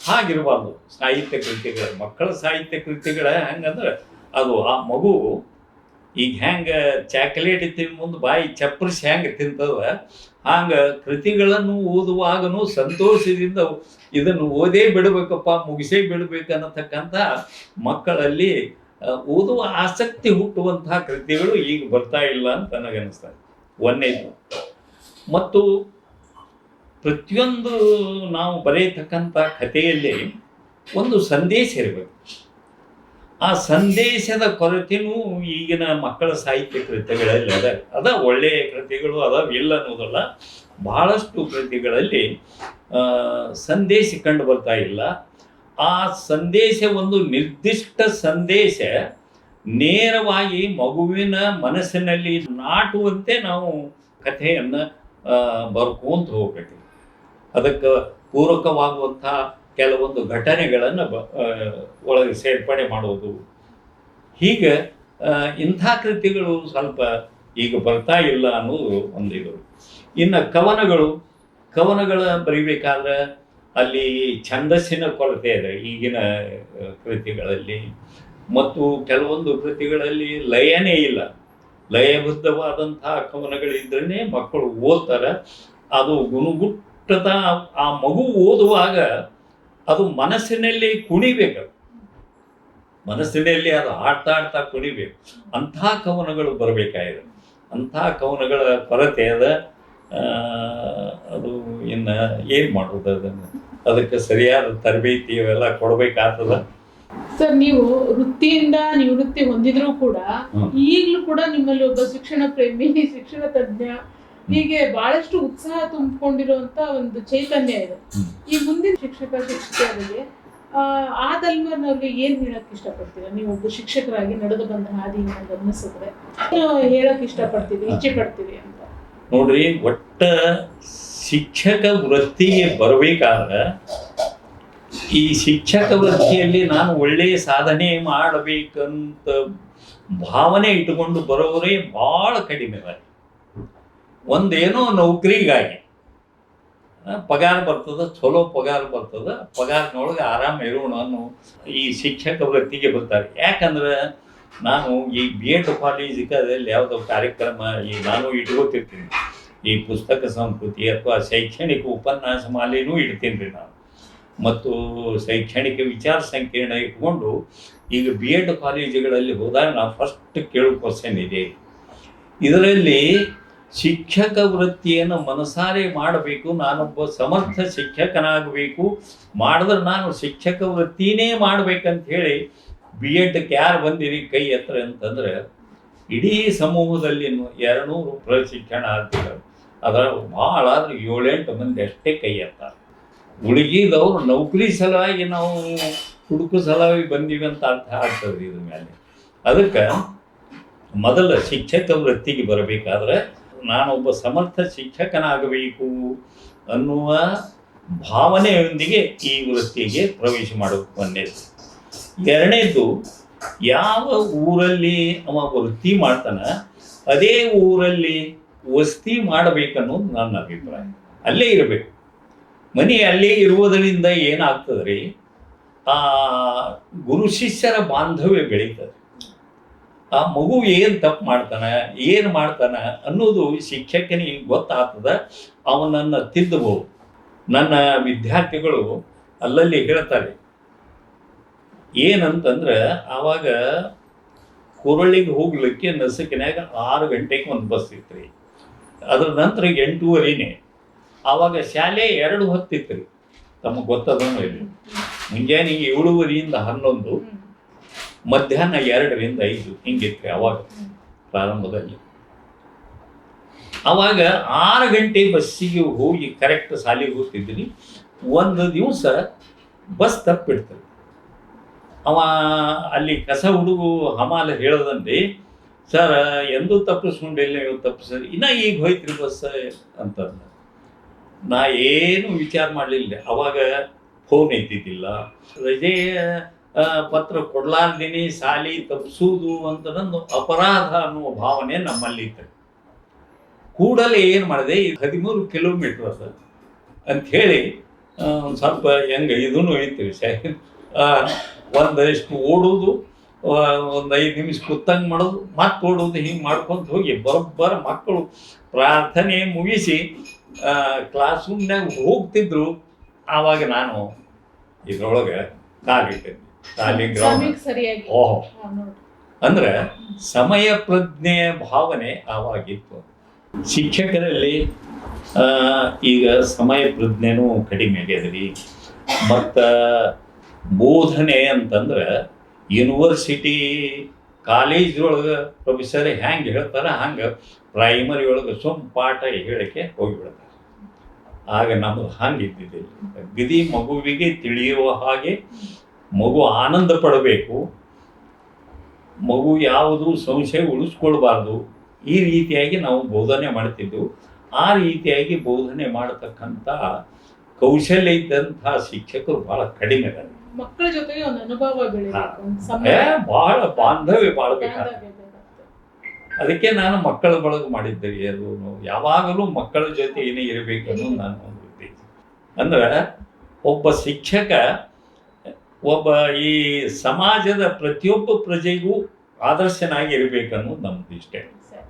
ಹಾಗಿರಬಾರ್ದು. ಸಾಹಿತ್ಯ ಕೃತಿಗಳ, ಮಕ್ಕಳ ಸಾಹಿತ್ಯ ಕೃತಿಗಳ ಹೆಂಗಂದ್ರೆ ಅದು ಆ ಮಗು ಈಗ ಹೆಂಗೆ ಚಾಕ್ಲೇಟ್ ತಿನ್ ಮುಂದೆ ಬಾಯಿ ಚಪ್ಪರಿಸಿ ಹೆಂಗೆ ತಿಂತದ ಹಂಗೆ ಕೃತಿಗಳನ್ನು ಓದುವಾಗನೂ ಸಂತೋಷದಿಂದ ಇದನ್ನು ಓದೇ ಬಿಡಬೇಕಪ್ಪ, ಮುಗಿಸೇ ಬಿಡಬೇಕು ಅನ್ನತಕ್ಕಂಥ ಮಕ್ಕಳಲ್ಲಿ ಓದುವ ಆಸಕ್ತಿ ಹುಟ್ಟುವಂತಹ ಕೃತಿಗಳು ಈಗ ಬರ್ತಾ ಇಲ್ಲ ಅಂತ ನನಗನ್ನಿಸ್ತದೆ ಒಂದೇದು ಮತ್ತು ಪ್ರತಿಯೊಂದು ನಾವು ಬರೆಯತಕ್ಕಂಥ ಕಥೆಯಲ್ಲಿ ಒಂದು ಸಂದೇಶ ಇರಬೇಕು. ಆ ಸಂದೇಶದ ಕೊರತೆನೂ ಈಗಿನ ಮಕ್ಕಳ ಸಾಹಿತ್ಯ ಕೃತಿಗಳಲ್ಲಿ ಅದ. ಅದ ಒಳ್ಳೆಯ ಕೃತಿಗಳು ಅದಾವ ಇಲ್ಲ ಅನ್ನೋದಲ್ಲ. ಬಹಳಷ್ಟು ಕೃತಿಗಳಲ್ಲಿ ಸಂದೇಶ ಕಂಡು ಬರ್ತಾ ಇಲ್ಲ. ಆ ಸಂದೇಶ ಒಂದು ನಿರ್ದಿಷ್ಟ ಸಂದೇಶ ನೇರವಾಗಿ ಮಗುವಿನ ಮನಸ್ಸಿನಲ್ಲಿ ನಾಟುವಂತೆ ನಾವು ಕಥೆಯನ್ನು ಬರ್ಕೊಂತ ಹೋಗ್ಬೇಕು. ಅದಕ್ಕೆ ಪೂರಕವಾಗುವಂಥ ಕೆಲವೊಂದು ಘಟನೆಗಳನ್ನು ಬ ಒಳಗೆ ಸೇರ್ಪಡೆ ಮಾಡೋದು ಹೀಗೆ ಇಂಥ ಕೃತಿಗಳು ಸ್ವಲ್ಪ ಈಗ ಬರ್ತಾ ಇಲ್ಲ ಅನ್ನೋದು ಒಂದಿದು ಇನ್ನು ಕವನಗಳು, ಕವನಗಳ ಬರೀಬೇಕಾದ್ರೆ ಅಲ್ಲಿ ಛಂದಸ್ಸಿನ ಕೊರತೆ ಇದೆ ಈಗಿನ ಕೃತಿಗಳಲ್ಲಿ ಮತ್ತು ಕೆಲವೊಂದು ಕೃತಿಗಳಲ್ಲಿ ಲಯನೇ ಇಲ್ಲ. ಲಯಬದ್ಧವಾದಂತಹ ಕವನಗಳಿದ್ರೇ ಮಕ್ಕಳು ಓದ್ತಾರೆ. ಅದು ಗುಣಗುಟ್ಟದ ಆ ಮಗು ಓದುವಾಗ ಅದು ಮನಸ್ಸಿನಲ್ಲಿ ಕುಣಿಬೇಕು. ಮನಸ್ಸಿನಲ್ಲಿ ಅದು ಆಡ್ತಾ ಆಡ್ತಾ ಕುಣಿಬೇಕು. ಅಂಥ ಕವನಗಳು ಬರಬೇಕಾಗಿದೆ. ಅಂಥ ಕವನಗಳ ಕೊರತೆ ಅದ ಅದು ಇನ್ನು ಏನು ಮಾಡೋದು ಅದನ್ನು? ಅದಕ್ಕೆ ಸರಿಯಾದ ತರಬೇತಿ ಇವೆಲ್ಲ ಕೊಡಬೇಕಾಗ್ತದ ಸರ್ ನೀವು ವೃತ್ತಿಯಿಂದ ನಿವೃತ್ತಿ ಹೊಂದಿದ್ರು ಕೂಡ. ಈಗಲೂ ಕೂಡ ನಿಮ್ಮಲ್ಲಿ ಒಬ್ಬ ಶಿಕ್ಷಣ ಪ್ರೇಮಿ ಶಿಕ್ಷಣ ತಜ್ಞ ಹೀಗೆ ಬಹಳಷ್ಟು ಉತ್ಸಾಹ ತುಂಬಿಕೊಂಡಿರುವಂತ ಒಂದು ಚೈತನ್ಯ ಇದೆ. ಈ ಮುಂದಿನ ಶಿಕ್ಷಕ ಶಿಕ್ಷಕಿಯರಿಗೆ ಆ, ತಲೆಮಾರಿನವ್ರಿಗೆ ಏನ್ ಹೇಳಕ್ ಇಷ್ಟಪಡ್ತೀರಾ? ನೀವು ಒಬ್ಬ ಶಿಕ್ಷಕರಾಗಿ ನಡೆದು ಬಂದ ಹಾದಿನ ಗಮನಿಸಿದ್ರೆ ಹೇಳಕ್ ಇಷ್ಟಪಡ್ತೀವಿ ಇಚ್ಛೆ ಪಡ್ತೀವಿ ಅಂತ? ನೋಡ್ರಿ ಒಟ್ಟ ಶಿಕ್ಷಕ ವೃತ್ತಿಗೆ ಬರಬೇಕಾದ್ರೆ ಈ ಶಿಕ್ಷಕ ವೃತ್ತಿಯಲ್ಲಿ ನಾನು ಒಳ್ಳೆಯ ಸಾಧನೆ ಮಾಡಬೇಕಂತ ಭಾವನೆ ಇಟ್ಟುಕೊಂಡು ಬರೋರೇ ಭಾಳ ಕಡಿಮೆ ಒಂದೇನೋ ನೌಕರಿಗಾಗಿ. ಪಗಾರ ಬರ್ತದ, ಚಲೋ ಪಗಾರ ಬರ್ತದ, ಪಗಾರನೊಳಗೆ ಆರಾಮ ಇರೋಣ ಅನ್ನೋ ಈ ಶಿಕ್ಷಕ ವೃತ್ತಿಗೆ ಬರ್ತಾರೆ. ಯಾಕಂದ್ರೆ ನಾನು ಈ ಬಿ ಎಡ್ ಕಾಲೇಜಿನಲ್ಲಿ ಯಾವುದೋ ಕಾರ್ಯಕ್ರಮ ಈ ನಾನು ಇಟ್ಕೋತಿರ್ತೀನಿ. ಈ ಪುಸ್ತಕ ಸಂಸ್ಕೃತಿ ಅಥವಾ ಶೈಕ್ಷಣಿಕ ಉಪನ್ಯಾಸ ಮಾಲೆನೂ ಇಡ್ತೀನಿ ರೀ ನಾನು. ಮತ್ತು ಶೈಕ್ಷಣಿಕ ವಿಚಾರ ಸಂಕೀರ್ಣ ಇಟ್ಕೊಂಡು ಈಗ ಬಿ ಎಡ್ ಕಾಲೇಜುಗಳಲ್ಲಿ ಹೋದಾಗ ನಾವು ಫಸ್ಟ್ ಕೇಳೋ ಕ್ವಶನ್ ಇದೆ. ಇದರಲ್ಲಿ ಶಿಕ್ಷಕ ವೃತ್ತಿಯನ್ನು ಮನಸಾರೆ ಮಾಡಬೇಕು. ನಾನೊಬ್ಬ ಸಮರ್ಥ ಶಿಕ್ಷಕನಾಗಬೇಕು. ಮಾಡಿದ್ರೆ ನಾನು ಶಿಕ್ಷಕ ವೃತ್ತಿನೇ ಮಾಡ್ಬೇಕಂತ ಹೇಳಿ ಬಿ ಎಡ್ಗೆ ಯಾರು ಬಂದಿರಿ ಕೈ ಎತ್ತರ ಅಂತಂದ್ರೆ, ಇಡೀ ಸಮೂಹದಲ್ಲಿ ಎರಡುನೂರು ಪ್ರಶಿಕ್ಷಣಾರ್ಥಿಗಳು ಅದರ ಭಾಳ ಆದ್ರೆ ಏಳೆಂಟು ಮಂದಿ ಅಷ್ಟೇ ಕೈ ಎತ್ತಾರೆ. ಉಳಿಗಿದವ್ರು ನೌಕರಿ ಸಲುವಾಗಿ ನಾವು ಹುಡುಕು ಸಲುವಾಗಿ ಬಂದೀವಿ ಅಂತ ಅರ್ಥ ಆಗ್ತದೆ ಇದ್ರ ಮೇಲೆ. ಅದಕ್ಕೆ ಮೊದಲ ಶಿಕ್ಷಕ ವೃತ್ತಿಗೆ ಬರಬೇಕಾದ್ರೆ ನಾನೊಬ್ಬ ಸಮರ್ಥ ಶಿಕ್ಷಕನಾಗಬೇಕು ಅನ್ನುವ ಭಾವನೆಯೊಂದಿಗೆ ಈ ವೃತ್ತಿಗೆ ಪ್ರವೇಶ ಮಾಡಬೇಕು ಒಂದೇದು ಎರಡನೇದು ಯಾವ ಊರಲ್ಲಿ ಅವ ವೃತ್ತಿ ಮಾಡ್ತಾನ, ಅದೇ ಊರಲ್ಲಿ ವಸ್ತಿ ಮಾಡಬೇಕನ್ನೋದು ನನ್ನ ಅಭಿಪ್ರಾಯ. ಅಲ್ಲೇ ಇರಬೇಕು. ಮನೆ ಅಲ್ಲೇ ಇರುವುದರಿಂದ ಏನಾಗ್ತದೆ ರೀ? ಆ ಗುರು ಶಿಷ್ಯರ ಬಾಂಧವ್ಯ ಬೆಳೀತದೆ. ಆ ಮಗು ಏನು ತಪ್ಪು ಮಾಡ್ತಾನೆ, ಏನು ಮಾಡ್ತಾನೆ ಅನ್ನೋದು ಶಿಕ್ಷಕನಿಗೆ ಗೊತ್ತಾಗ್ತದ. ಅವನನ್ನು ತಿದ್ದಬಹುದು ನನ್ನ ವಿದ್ಯಾರ್ಥಿಗಳು ಅಲ್ಲಲ್ಲಿ ಹೇಳ್ತಾರೆ, ಏನಂತಂದ್ರೆ ಆವಾಗ ಕುರಳಿಗೆ ಹೋಗ್ಲಿಕ್ಕೆ ನಸುಕಿನಾಗ ಆರು ಗಂಟೆಗೆ ಒಂದು ಬಸ್ ಇತ್ತು ರೀ ಅದ್ರ ನಂತರ ಎಂಟೂವರೆನೇ. ಆವಾಗ ಶಾಲೆ ಎರಡು ಹೊತ್ತಿತ್ತು ರೀ ತಮಗೆ ಗೊತ್ತದ ಮುಂಜಾನೆ ಏಳುವರಿಯಿಂದ ಹನ್ನೊಂದು. ಮಧ್ಯಾಹ್ನ ಎರಡರಿಂದ ಐದು ಹಿಂಗಿತ್ತು ಅವಾಗ ಪ್ರಾರಂಭದಲ್ಲಿ. ಅವಾಗ ಆರು ಗಂಟೆ ಬಸ್ಸಿಗೆ ಹೋಗಿ ಕರೆಕ್ಟ್ ಸಾಲಿಗೆ ಹೋಗ್ತಿದ್ದೀನಿ ಒಂದು ದಿವಸ ಬಸ್ ತಪ್ಪಿಡ್ತಾರೆ ಅವ ಅಲ್ಲಿ ಕಸ ಹುಡುಗು ಹಮಾಲ ಹೇಳದಂತೆ ಸರ್ ಎಂದೂ ತಪ್ಪಿಸ್ಕೊಂಡಿಲ್ಲ ನೀವು ತಪ್ಪಿಸ್ರಿ ಇನ್ನ ಈಗ ಹೋಯ್ತ್ರಿ ಬಸ್ ಅಂತಂದ. ನಾ ಏನು ವಿಚಾರ ಮಾಡಲಿಲ್ಲ. ಅವಾಗ ಫೋನ್ ಇದ್ದಿದ್ದಿಲ್ಲ ರಜೆ ಪತ್ರ ಕೊಡ್ಲಾರ್ದಿನಿ, ಸಾಲಿ ತಪ್ಪಿಸುವುದು ಅಂತದೊಂದು ಅಪರಾಧ ಅನ್ನುವ ಭಾವನೆ ನಮ್ಮಲ್ಲಿ ಇತ್ತು. ಕೂಡಲೇ ಏನು ಮಾಡಿದೆ, ಈ ಹದಿಮೂರು ಕಿಲೋಮೀಟರ್ ಅದ ಹೇಳಿ ಒಂದು ಸ್ವಲ್ಪ ಹೆಂಗೆ ಇದೂ ಐತಿ ವಿಷಯ. ಒಂದಷ್ಟು ಓಡೋದು ಒಂದು ಐದು ನಿಮಿಷ ಕುತ್ತಂಗೆ ಮಾಡೋದು, ಮತ್ತೆ ಓಡೋದು ಹಿಂಗೆ ಮಾಡ್ಕೊತ ಹೋಗಿ ಬರೋಬ್ಬರ ಮಕ್ಕಳು ಪ್ರಾರ್ಥನೆ ಮುಗಿಸಿ ಕ್ಲಾಸ್ ರೂಮ್ನಾಗ ಹೋಗ್ತಿದ್ರು. ಆವಾಗ ನಾನು ಇದ್ರೊಳಗೆ ಕಾಲಿಟ್ಟೆ ಸರಿಯಾಗಿ. ಓಹೋ. ಅಂದ್ರೆ ಸಮಯ ಪ್ರಜ್ಞೆಯ ಭಾವನೆ ಆವಾಗಿತ್ತು. ಶಿಕ್ಷಕರಲ್ಲಿ ಈಗ ಸಮಯ ಪ್ರಜ್ಞೆನೂ ಕಡಿಮೆ ಆಗ್ಯದ್ರಿ. ಮತ್ತು ಬೋಧನೆ ಅಂತಂದ್ರೆ ಯೂನಿವರ್ಸಿಟಿ ಕಾಲೇಜ್ರೊಳಗೆ ಪ್ರೊಫೆಸರ್ ಹ್ಯಾಂಗೆ ಹೇಳ್ತಾರೆ ಹಂಗೆ ಪ್ರೈಮರಿ ಒಳಗೆ ಸುಮ್ ಪಾಠ ಹೇಳಕ್ಕೆ ಹೋಗಿಬಿಡ್ತಾರೆ. ಆಗ ನಮ್ದು ಹಂಗೆ ಇದ್ದಿದ್ದಿಲ್ಲ. ಗದಿ ಮಗುವಿಗೆ ತಿಳಿಯುವ ಹಾಗೆ ಮಗು ಆನಂದ ಪಡಬೇಕು. ಮಗು ಯಾವುದು ಸಂಶಯ ಉಳಿಸ್ಕೊಳ್ಬಾರ್ದು. ಈ ರೀತಿಯಾಗಿ ನಾವು ಬೋಧನೆ ಮಾಡ್ತಿದ್ದೆವು ಆ ರೀತಿಯಾಗಿ ಬೋಧನೆ ಮಾಡತಕ್ಕಂಥ ಕೌಶಲ್ಯ ಇದ್ದಂತಹ ಶಿಕ್ಷಕರು ಬಹಳ ಕಡಿಮೆ ಇದ್ದಾರೆ ಮಕ್ಕಳ ಜೊತೆಗೆ ಒಂದು ಅನುಭವ ಬಹಳ ಬಾಂಧವ್ಯ ಬಾಳ್ಬೇಕಾದ. ಅದಕ್ಕೆ ನಾನು ಮಕ್ಕಳ ಬಳಗ ಮಾಡಿದ್ದೆ. ಅದು ಯಾವಾಗಲೂ ಮಕ್ಕಳ ಜೊತೆ ಏನೇ ಇರಬೇಕು ಅನ್ನೋದು ನಾನು ಒಂದು ಉದ್ದೇಶ. ಅಂದ್ರೆ ಒಬ್ಬ ಶಿಕ್ಷಕ ಒಬ್ಬ ಈ ಸಮಾಜದ ಪ್ರತಿಯೊಬ್ಬ ಪ್ರಜೆಗೂ ಆದರ್ಶನಾಗಿ ಇರಬೇಕನ್ನೋದು ನಮ್ದು ಇಷ್ಟೇ. ಸರಿ.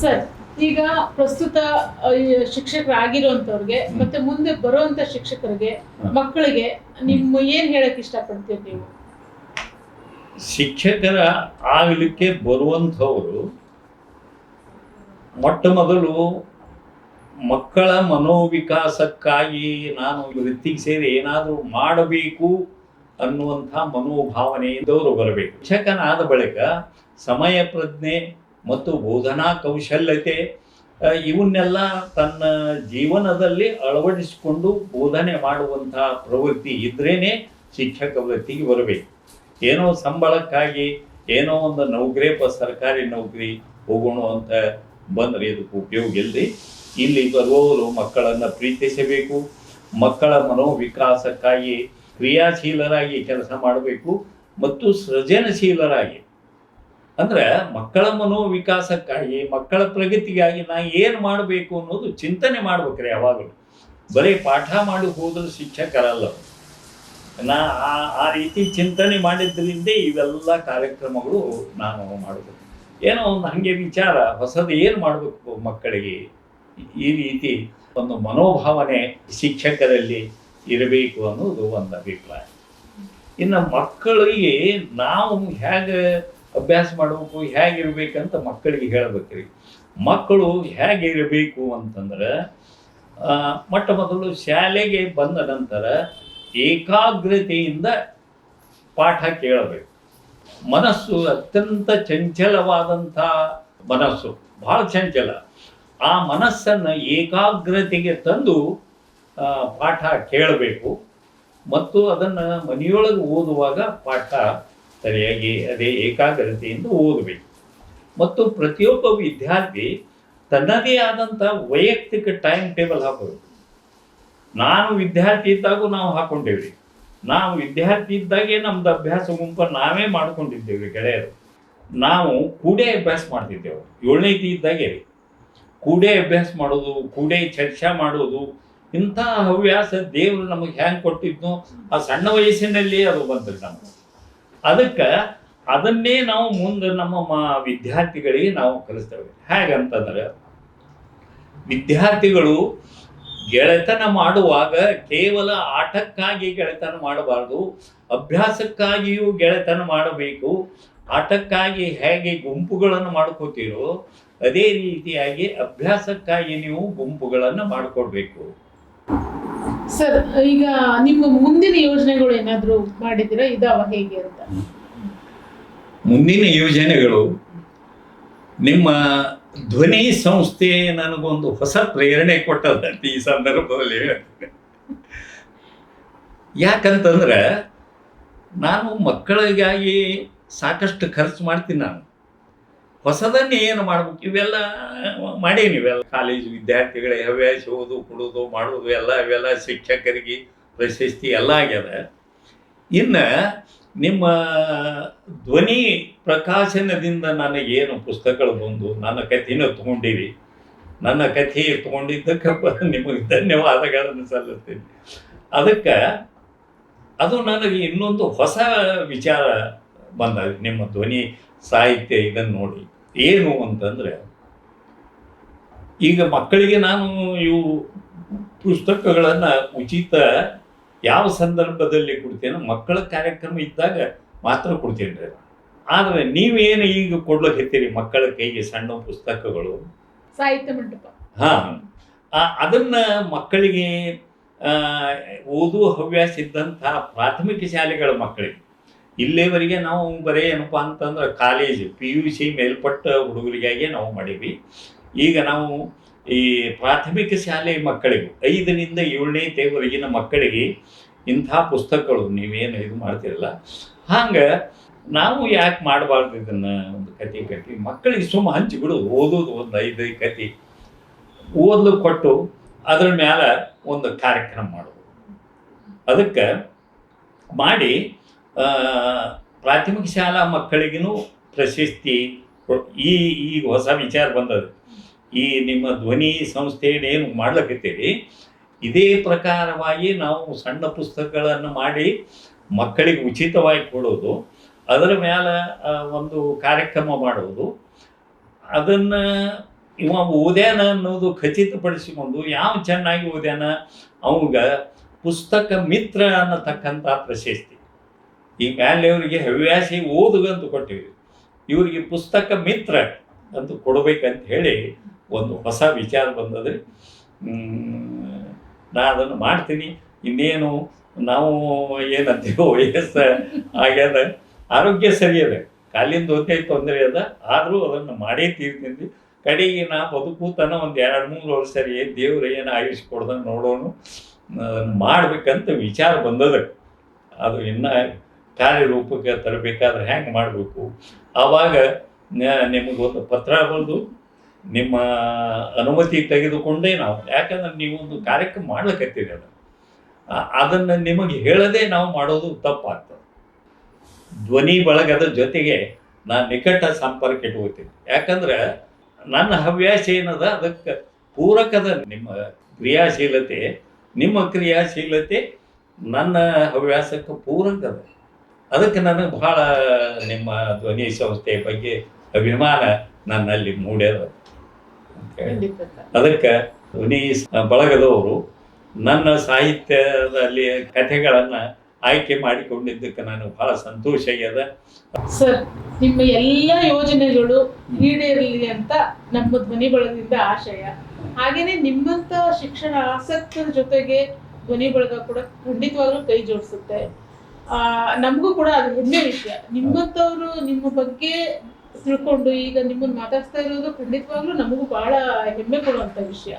ಸರ್ ಈಗ ಪ್ರಸ್ತುತ ಶಿಕ್ಷಕರಾಗಿರುವಂತವ್ರಿಗೆ ಮತ್ತೆ ಮುಂದೆ ಬರುವಂತ ಶಿಕ್ಷಕರಿಗೆ ಮಕ್ಕಳಿಗೆ ನಿಮ್ಮ ಏನ್ ಹೇಳಕ್ ಇಷ್ಟಪಡ್ತೀರಿ ನೀವು? ಶಿಕ್ಷಕರ ಆಗಲಿಕ್ಕೆ ಬರುವಂಥವರು ಮೊಟ್ಟ ಮೊದಲು ಮಕ್ಕಳ ಮನೋವಿಕಾಸಕ್ಕಾಗಿ ನಾನು ವೃತ್ತಿಗೆ ಸೇರಿ ಏನಾದರೂ ಮಾಡಬೇಕು ಅನ್ನುವಂಥ ಮನೋಭಾವನೆಯಿಂದವರು ಬರಬೇಕು. ಶಿಕ್ಷಕನಾದ ಬಳಿಕ ಸಮಯ ಪ್ರಜ್ಞೆ ಮತ್ತು ಬೋಧನಾ ಕೌಶಲ್ಯತೆ ಇವನ್ನೆಲ್ಲ ತನ್ನ ಜೀವನದಲ್ಲಿ ಅಳವಡಿಸಿಕೊಂಡು ಬೋಧನೆ ಮಾಡುವಂತಹ ಪ್ರವೃತ್ತಿ ಇದ್ರೇನೆ ಶಿಕ್ಷಕ ವೃತ್ತಿಗೆ ಬರಬೇಕು. ಏನೋ ಸಂಬಳಕ್ಕಾಗಿ ಏನೋ ಒಂದು ನೌಕರಿ, ಪ, ಸರ್ಕಾರಿ ನೌಕರಿ ಹೋಗೋಣ ಅಂತ ಬಂದರೆ ಇದಕ್ಕೆ ಉಪಯೋಗ ಇಲ್ಲದೆ ಇಲ್ಲಿ ಬರುವವರು ಮಕ್ಕಳನ್ನು ಪ್ರೀತಿಸಬೇಕು. ಮಕ್ಕಳ ಮನೋವಿಕಾಸಕ್ಕಾಗಿ ಕ್ರಿಯಾಶೀಲರಾಗಿ ಕೆಲಸ ಮಾಡಬೇಕು ಮತ್ತು ಸೃಜನಶೀಲರಾಗಿ. ಅಂದ್ರೆ ಮಕ್ಕಳ ಮನೋವಿಕಾಸಕ್ಕಾಗಿ, ಮಕ್ಕಳ ಪ್ರಗತಿಗಾಗಿ ನಾ ಏನು ಮಾಡಬೇಕು ಅನ್ನೋದು ಚಿಂತನೆ ಮಾಡ್ಬೇಕ್ರಿ ಯಾವಾಗಲೂ. ಬರೀ ಪಾಠ ಮಾಡಿ ಹೋದ್ರೆ ಶಿಕ್ಷಕರಲ್ಲ. ನಾ ಆ- ಆ ರೀತಿ ಚಿಂತನೆ ಮಾಡಿದ್ರಿಂದ ಇವೆಲ್ಲ ಕಾರ್ಯಕ್ರಮಗಳು ನಾನು ಮಾಡಬೇಕು ಏನೋ ಒಂದು ಹಾಗೆ ವಿಚಾರ, ಹೊಸದು ಏನು ಮಾಡಬೇಕು ಮಕ್ಕಳಿಗೆ? ಈ ರೀತಿ ಒಂದು ಮನೋಭಾವನೆ ಶಿಕ್ಷಕರಲ್ಲಿ ಇರಬೇಕು ಅನ್ನೋದು ಒಂದು ಅಭಿಪ್ರಾಯ. ಇನ್ನು ಮಕ್ಕಳಿಗೆ ನಾವು ಹೇಗೆ ಅಭ್ಯಾಸ ಮಾಡಬೇಕು, ಹೇಗಿರ್ಬೇಕಂತ ಮಕ್ಕಳಿಗೆ ಹೇಳ್ಬೇಕ್ರಿ. ಮಕ್ಕಳು ಹೇಗಿರಬೇಕು ಅಂತಂದ್ರೆ ಮೊಟ್ಟ ಮೊದಲು ಶಾಲೆಗೆ ಬಂದ ನಂತರ ಏಕಾಗ್ರತೆಯಿಂದ ಪಾಠ ಕೇಳಬೇಕು. ಮನಸ್ಸು ಅತ್ಯಂತ ಚಂಚಲವಾದಂಥ ಮನಸ್ಸು, ಭಾಳ ಚಂಚಲ. ಆ ಮನಸ್ಸನ್ನು ಏಕಾಗ್ರತೆಗೆ ತಂದು ಪಾಠ ಕೇಳಬೇಕು ಮತ್ತು ಅದನ್ನು ಮನೆಯೊಳಗೆ ಓದುವಾಗ ಪಾಠ ಸರಿಯಾಗಿ ಅದೇ ಏಕಾಗ್ರತೆಯಿಂದ ಓದಬೇಕು. ಮತ್ತು ಪ್ರತಿಯೊಬ್ಬ ವಿದ್ಯಾರ್ಥಿ ತನ್ನದೇ ಆದಂಥ ವೈಯಕ್ತಿಕ ಟೈಮ್ ಟೇಬಲ್ ಹಾಕಬೇಕು. ನಾನು ವಿದ್ಯಾರ್ಥಿ ಇದ್ದಾಗೂ ನಾವು ಹಾಕೊಂಡೇವ್ರಿ. ನಾವು ವಿದ್ಯಾರ್ಥಿ ಇದ್ದಾಗೆ ನಮ್ದು ಅಭ್ಯಾಸ ಗುಂಪ ನಾವೇ ಮಾಡ್ಕೊಂಡಿದ್ದೇವೆ ಗೆಳೆಯರು. ನಾವು ಕೂಡೇ ಅಭ್ಯಾಸ ಮಾಡ್ತಿದ್ದೆವು. ಏಳನೇತಿ ಇದ್ದಾಗೆ ರೀ. ಕೂಡೇ ಅಭ್ಯಾಸ ಮಾಡೋದು, ಕೂಡೇ ಚರ್ಚೆ ಮಾಡೋದು ಇಂಥ ಹವ್ಯಾಸ ದೇವರು ನಮಗೆ ಹ್ಯಾಂಗೆ ಕೊಟ್ಟಿದ್ನೋ ಆ ಸಣ್ಣ ವಯಸ್ಸಿನಲ್ಲಿ ಅದು ಬಂದ್ರಿ ನಮ್ಗೆ ಅದಕ್ಕೆ ಅದನ್ನೇ ನಾವು ಮುಂದೆ ನಮ್ಮ ಮಾ ವಿದ್ಯಾರ್ಥಿಗಳಿಗೆ ನಾವು ಕಲಿಸ್ತೇವೆ. ಹೇಗಂತಂದ್ರೆ ವಿದ್ಯಾರ್ಥಿಗಳು ಗೆಳೆತನ ಮಾಡುವಾಗ ಕೇವಲ ಆಟಕ್ಕಾಗಿ ಗೆಳೆತನ ಮಾಡಬಾರ್ದು, ಅಭ್ಯಾಸಕ್ಕಾಗಿಯೂ ಗೆಳೆತನ ಮಾಡಬೇಕು, ಆಟಕ್ಕಾಗಿ ಹೇಗೆ ಗುಂಪುಗಳನ್ನು ಮಾಡ್ಕೋತೀರೋ ಅದೇ ರೀತಿಯಾಗಿ ಅಭ್ಯಾಸಕ್ಕಾಗಿ ನೀವು ಗುಂಪುಗಳನ್ನು ಮಾಡಿಕೊಡ್ಬೇಕು. ಸರ್, ಈಗ ನಿಮ್ಮ ಮುಂದಿನ ಯೋಜನೆಗಳು ಏನಾದರೂ ಮಾಡಿದ್ದೀರಾ? ಇದಾವ ಹೇಗೆ ಅಂತ? ಮುಂದಿನ ಯೋಜನೆಗಳು, ನಿಮ್ಮ ಧ್ವನಿ ಸಂಸ್ಥೆ ನನಗೊಂದು ಹೊಸ ಪ್ರೇರಣೆ ಕೊಟ್ಟದಂತೆ ಈ ಸಂದರ್ಭದಲ್ಲಿ. ಯಾಕಂತಂದ್ರೆ, ನಾನು ಮಕ್ಕಳಿಗಾಗಿ ಸಾಕಷ್ಟು ಖರ್ಚು ಮಾಡ್ತೀನಿ ನಾನು. ಹೊಸದನ್ನೇ ಏನು ಮಾಡ್ಬೇಕು? ಇವೆಲ್ಲ ಮಾಡೀನಿ ಇವೆಲ್ಲ ಕಾಲೇಜು ವಿದ್ಯಾರ್ಥಿಗಳ ಹವ್ಯಾಸ ಓದು ಕೊಡೋದು ಮಾಡೋದು, ಎಲ್ಲ ಇವೆಲ್ಲ ಶಿಕ್ಷಕರಿಗೆ ಪ್ರಶಸ್ತಿ ಎಲ್ಲ ಆಗ್ಯದ. ಇನ್ನು ನಿಮ್ಮ ಧ್ವನಿ ಪ್ರಕಾಶನದಿಂದ ನನಗೇನು ಪುಸ್ತಕಗಳು ಬಂದು ನನ್ನ ಕಥೆನೂ ತಗೊಂಡಿರಿ. ನನ್ನ ಕಥೆ ತಗೊಂಡಿದ್ದಕ್ಕೆ ನಿಮಗೆ ಧನ್ಯವಾದಗಳನ್ನು ಸಲ್ಲಿಸ್ತೀನಿ. ಅದಕ್ಕೆ ಅದು ನನಗೆ ಇನ್ನೊಂದು ಹೊಸ ವಿಚಾರ ಬಂದ ನಿಮ್ಮ ಧ್ವನಿ ಸಾಹಿತ್ಯ ಇದನ್ನು ನೋಡಿ. ಏನು ಅಂತಂದರೆ ಈಗ ಮಕ್ಕಳಿಗೆ ನಾನು ಇವು ಪುಸ್ತಕಗಳನ್ನು ಉಚಿತ ಯಾವ ಸಂದರ್ಭದಲ್ಲಿ ಕೊಡ್ತೇನೆ ಮಕ್ಕಳ ಕಾರ್ಯಕ್ರಮ ಇದ್ದಾಗ ಮಾತ್ರ ಕೊಡ್ತೇನೆ ರೀ. ಆದರೆ ನೀವೇನು ಈಗ ಕೊಡ್ಲಿಕ್ಕೆ ಮಕ್ಕಳ ಕೈಗೆ ಸಣ್ಣ ಪುಸ್ತಕಗಳು? ಸಾಹಿತ್ಯ ಮಂಟಪ. ಹಾಂ. ಅದನ್ನು ಮಕ್ಕಳಿಗೆ ಓದುವ ಹವ್ಯಾಸ ಇದ್ದಂಥ ಪ್ರಾಥಮಿಕ ಶಾಲೆಗಳ ಮಕ್ಕಳಿಗೆ ಇಲ್ಲಿವರೆಗೆ ನಾವು ಬರೀ ಏನಪ್ಪ ಅಂತಂದ್ರೆ ಕಾಲೇಜ್ ಪಿ ಯು ಸಿ ಮೇಲ್ಪಟ್ಟ ಹುಡುಗರಿಗಾಗಿ ನಾವು ಮಾಡೀವಿ ಈಗ ನಾವು ಈ ಪ್ರಾಥಮಿಕ ಶಾಲೆ ಮಕ್ಕಳಿಗೆ, ಐದರಿಂದ ಏಳನೇ ತೇವರೆಗಿನ ಮಕ್ಕಳಿಗೆ ಇಂಥ ಪುಸ್ತಕಗಳು ನೀವೇನು ಇದು ಮಾಡ್ತಿರಲ್ಲ. ಹಂಗೆ ನಾವು ಯಾಕೆ ಮಾಡಬಾರ್ದು ಇದನ್ನು ಒಂದು ಕತೆ ಕಟ್ಟಿ, ಮಕ್ಕಳಿಗೆ ಸುಮ್ಮ ಹಂಚಿಬಿಡು ಓದೋದು ಒಂದು ಐದು ಕತೆ ಓದಲು ಕೊಟ್ಟು ಅದ್ರ ಮೇಲೆ ಒಂದು ಕಾರ್ಯಕ್ರಮ ಮಾಡೋದು. ಅದಕ್ಕೆ ಮಾಡಿ ಪ್ರಾಥಮಿಕ ಶಾಲಾ ಮಕ್ಕಳಿಗೂ ಪ್ರಶಸ್ತಿ ಈ ಈಗ ಹೊಸ ವಿಚಾರ ಬಂದದ್ದು. ಈ ನಿಮ್ಮ ಧ್ವನಿ ಸಂಸ್ಥೆಯನ್ನೇನು ಮಾಡ್ಲಕತ್ತೀರಿ? ಇದೇ ಪ್ರಕಾರವಾಗಿ ನಾವು ಸಣ್ಣ ಪುಸ್ತಕಗಳನ್ನು ಮಾಡಿ ಮಕ್ಕಳಿಗೆ ಉಚಿತವಾಗಿ ಕೊಡೋದು, ಅದರ ಮೇಲೆ ಒಂದು ಕಾರ್ಯಕ್ರಮ ಮಾಡೋದು ಅದನ್ನು ಇವ ಓದ್ಯಾನ ಅನ್ನೋದು ಖಚಿತಪಡಿಸಿಕೊಂಡು ಯಾವ ಚೆನ್ನಾಗಿ ಓದ್ಯಾನ, ಅವಾಗ ಪುಸ್ತಕ ಮಿತ್ರ ಅನ್ನತಕ್ಕಂಥ ಪ್ರಶಸ್ತಿ. ಈ ಮ್ಯಾಲೆ ಇವರಿಗೆ ಹವ್ಯಾಸಿ ಓದುಗಂತು ಕೊಟ್ಟಿವಿ. ಇವರಿಗೆ ಪುಸ್ತಕ ಮಿತ್ರ ಅಂತ ಕೊಡಬೇಕಂತ ಹೇಳಿ ಒಂದು ಹೊಸ ವಿಚಾರ ಬಂದದ್ರಿ. ನಾ ಅದನ್ನು ಮಾಡ್ತೀನಿ. ಇನ್ನೇನು ನಾವು ಏನಂತೀವೋ ವಯಸ್ಸು ಆಗ್ಯದ. ಆರೋಗ್ಯ ಸರಿ ಅದ. ಕಾಲಿಂದ ಒಂದೇ ತೊಂದರೆ ಅದ. ಆದರೂ ಅದನ್ನು ಮಾಡೇ ತೀರ್ತೀನಿ ಕಡೆಗೆ ನಾ ಬದುಕೂತನ ಒಂದು ಎರಡು ಮೂರು ವರ್ಷ ಸರಿ ದೇವ್ರು ಏನು ಆಯುಷ್ ಕೊಡ್ದಂಗೆ ನೋಡೋಣ ಅದನ್ನು ಮಾಡ್ಬೇಕಂತ ವಿಚಾರ ಬಂದದ. ಅದು ಇನ್ನು ಕಾರ್ಯರೂಪಕ್ಕೆ ತರಬೇಕಾದ್ರೆ ಹೆಂಗೆ ಮಾಡಬೇಕು? ಆವಾಗ ನಿಮಗೊಂದು ಪತ್ರ ಬಂದು ನಿಮ್ಮ ಅನುಮತಿ ತೆಗೆದುಕೊಂಡೇ ನಾವು, ಯಾಕಂದ್ರೆ ನೀವೊಂದು ಕಾರ್ಯಕ್ರಮ ಅದು ಅದನ್ನು. ನಿಮಗೆ ಹೇಳದೆ ನಾವು ಮಾಡೋದು ತಪ್ಪಾಗ್ತದೆ. ಧ್ವನಿ ಬಳಗದ ಜೊತೆಗೆ ನಾನು ನಿಕಟ ಸಂಪರ್ಕ ಇಟ್ಕೋತೀನಿ ಯಾಕಂದ್ರೆ ನನ್ನ ಹವ್ಯಾಸ ಏನದ? ಅದಕ್ಕೆ ಪೂರಕದ ನಿಮ್ಮ ಕ್ರಿಯಾಶೀಲತೆ ನಿಮ್ಮ ಕ್ರಿಯಾಶೀಲತೆ ನನ್ನ ಹವ್ಯಾಸಕ್ಕೆ ಪೂರಕದ. ಅದಕ್ಕೆ ನನಗೆ ಬಹಳ ನಿಮ್ಮ ಧ್ವನಿ ಸಂಸ್ಥೆಯ ಬಗ್ಗೆ ಅಭಿಮಾನ ನನ್ನಲ್ಲಿ ಮೂಡ್ಯದ. ಅದಕ್ಕೆ ಧ್ವನಿ ಬಳಗದವರು ನನ್ನ ಸಾಹಿತ್ಯದಲ್ಲಿ ಕಥೆಗಳನ್ನು ಆಯ್ಕೆ ಮಾಡಿಕೊಂಡಿದ್ದಕ್ಕೆ ನಾನು ಬಹಳ ಸಂತೋಷ ಆಗ್ಯದ. ಸರ್ ನಿಮ್ಮ ಎಲ್ಲ ಯೋಜನೆಗಳು ಈಡೇರಲಿ ಅಂತ ನಮ್ಮ ಧ್ವನಿ ಬಳಗದಿಂದ ಆಶಯ. ಹಾಗೇನೆ ನಿಮ್ಮಂತ ಶಿಕ್ಷಣ ಆಸಕ್ತರ ಜೊತೆಗೆ ಧ್ವನಿ ಬಳಗ ಕೂಡ ಖಂಡಿತವಾಗ್ಲೂ ಕೈ ಜೋಡಿಸುತ್ತೆ. ನಮಗೂ ಕೂಡ ಅದು ಹೆಮ್ಮೆ ವಿಷಯ. ನಿಮ್ಮಂತವ್ರು ನಿಮ್ಮ ಬಗ್ಗೆ ತಿಳ್ಕೊಂಡು ಈಗ ನಿಮ್ಮನ್ನ ಮಾತಾಡ್ತಾ ಇರೋದು ಖಂಡಿತವಾಗ್ಲೂ ನಮಗೂ ಬಹಳ ಹೆಮ್ಮೆ ಕೊಡುವಂತ ವಿಷಯ.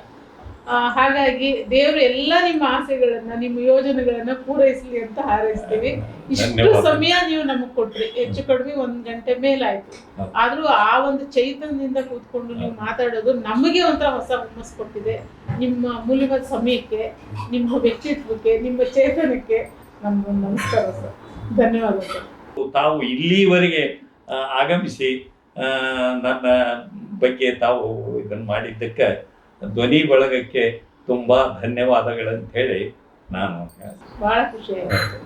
ಆ, ಹಾಗಾಗಿ ದೇವರು ಎಲ್ಲ ನಿಮ್ಮ ಆಸೆಗಳನ್ನ ನಿಮ್ಮ ಯೋಜನೆಗಳನ್ನ ಪೂರೈಸಲಿ ಅಂತ ಹಾರೈಸ್ತೀವಿ. ಇಷ್ಟು ಸಮಯ ನೀವು ನಮಗ್ ಕೊಟ್ರಿ. ಹೆಚ್ಚು ಕಡಿಮೆ ಒಂದ್ ಗಂಟೆ ಮೇಲಾಯ್ತು. ಆಯ್ತು ಆದ್ರೂ ಆ ಒಂದು ಚೈತನ್ಯದಿಂದ ಕೂತ್ಕೊಂಡು ನೀವು ಮಾತಾಡೋದು ನಮಗೆ ಒಂಥರ ಹೊಸ ಹುಮ್ಮಸ್ ಕೊಟ್ಟಿದೆ. ನಿಮ್ಮ ಮೂಲವಾದ ಸಮಯಕ್ಕೆ ನಿಮ್ಮ ವ್ಯಕ್ತಿತ್ವಕ್ಕೆ ನಿಮ್ಮ ಚೇತನಕ್ಕೆ. ನಮಸ್ಕಾರ ಸರ್. ಧನ್ಯವಾದ ಸರ್. ತಾವು ಇಲ್ಲಿವರೆಗೆ ಆಗಮಿಸಿ ಆ, ನನ್ನ ಬಗ್ಗೆ ತಾವು ಇದನ್ನು ಮಾಡಿದ್ದಕ್ಕೆ ಧ್ವನಿ ಬಳಗಕ್ಕೆ ತುಂಬ ಧನ್ಯವಾದಗಳಂತ ಹೇಳಿ ನಾನು ಬಹಳ ಖುಷಿ ಆಯ್ತು.